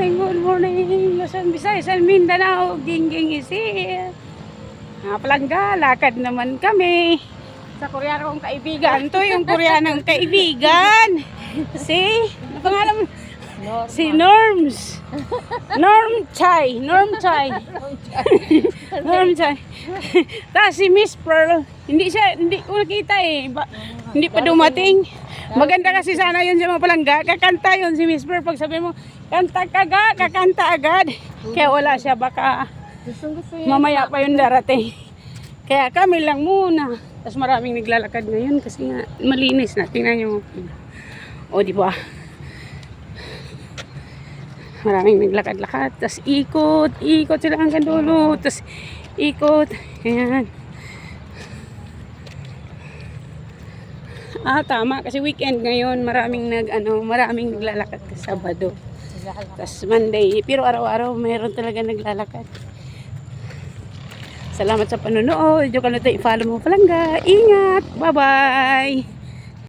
morning, good morning. Luzon, Visayas, and Mindanao. Gingging isi. Mga palangga, lakad naman kami. Sa Koreano kong kaibigan. Ito yung Koreanong kaibigan. Si, ano pangalan mo? Si Norms. Norm Chai. Norm Chai. Norm Chai. Tapos si Miss Pearl. Hindi siya, hindi ko nakita eh. Ba, hindi pa dumating. Maganda kasi sana yun sa mga palangga. Kakanta yun si Miss Pearl. Pag sabi mo, kanta ka ga, kakanta agad. Kaya wala siya. Baka mamaya pa yung darating. Kaya kami lang muna. Tapos maraming naglalakad ngayon kasi nga malinis na. Tingnan nyo. O, di ba? Maraming naglakad-lakad. Tapos ikot, ikot sila hanggang dulo. Tapos ikot. Ayan. Ah, tama. Kasi weekend ngayon, maraming nag, ano, maraming naglalakad sa Sabado. Tapos Monday. Pero araw-araw, mayroon talaga naglalakad. Salamat sa panonood. Diyo ka na tayo i-follow mo palangga. Ingat. Bye-bye.